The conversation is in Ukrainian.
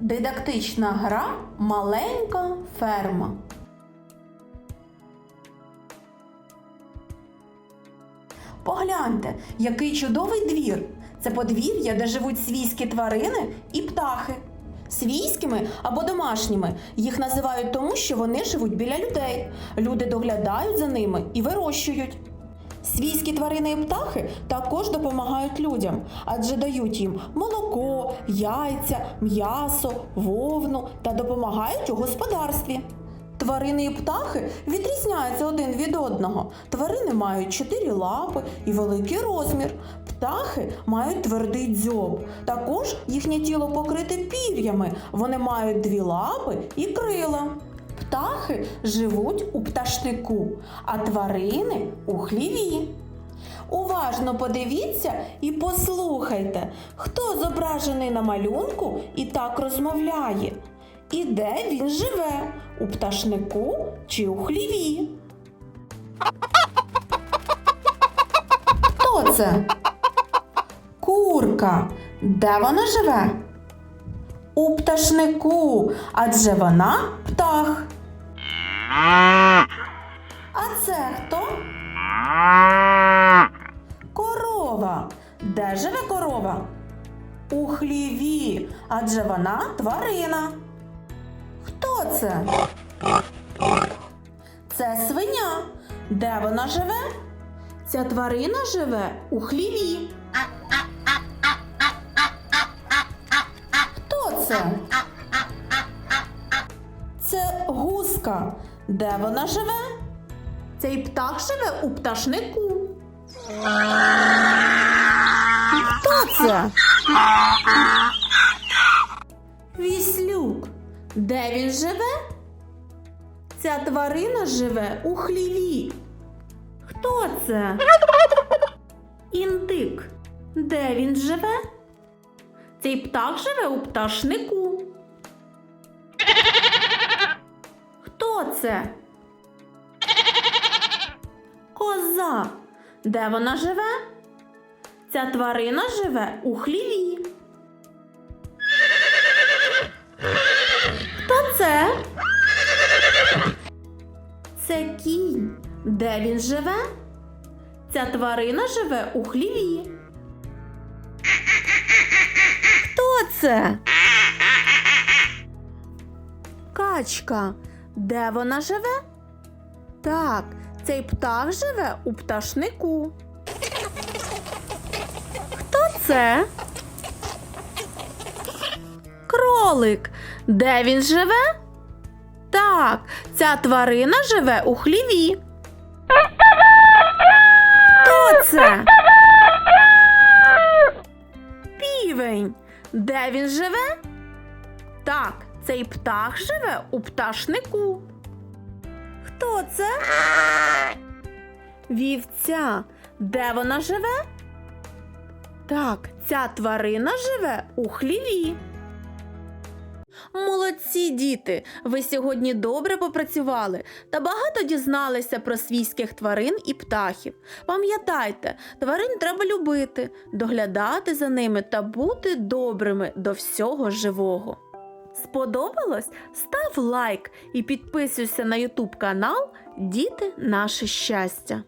Дидактична гра Маленька ферма. Погляньте, який чудовий двір. Це подвір'я, де живуть свійські тварини і птахи. Свійськими або домашніми їх називають тому, що вони живуть біля людей. Люди доглядають за ними і вирощують. Свійські тварини і птахи також допомагають людям, адже дають їм молоко, яйця, м'ясо, вовну та допомагають у господарстві. Тварини і птахи відрізняються один від одного. Тварини мають чотири лапи і великий розмір. Птахи мають твердий дзьоб. Також їхнє тіло покрите пір'ями. Вони мають дві лапи і крила. Птахи живуть у пташнику, а тварини у хліві. Уважно подивіться і послухайте, хто зображений на малюнку і так розмовляє. І де він живе? У пташнику чи у хліві? Хто це? Курка. Де вона живе? У пташнику, адже вона птах. А це хто? Корова. Де живе корова? У хліві, адже вона тварина. Хто це? Це свиня. Де вона живе? Ця тварина живе у хліві. Хто це? Це гуска. Де вона живе? Цей птах живе у пташнику. Хто це? Віслюк. Де він живе? Ця тварина живе у хліві. Хто це? Індик. Де він живе? Цей птах живе у пташнику. Хто це? Коза. Де вона живе? Ця тварина живе у хліві. Хто це? Це кінь. Де він живе? Ця тварина живе у хліві. Хто це? Качка. Де вона живе? Так, цей птах живе у пташнику. Хто це? Кролик. Де він живе? Так, ця тварина живе у хліві. Хто це? Півень. Де він живе? Так, цей птах живе у пташнику. Хто це? Вівця. Де вона живе? Так, ця тварина живе у хліві. Молодці діти! Ви сьогодні добре попрацювали та багато дізналися про свійських тварин і птахів. Пам'ятайте, тварин треба любити, доглядати за ними та бути добрими до всього живого. Сподобалось? Став лайк і підписуйся на YouTube канал Діти наше щастя.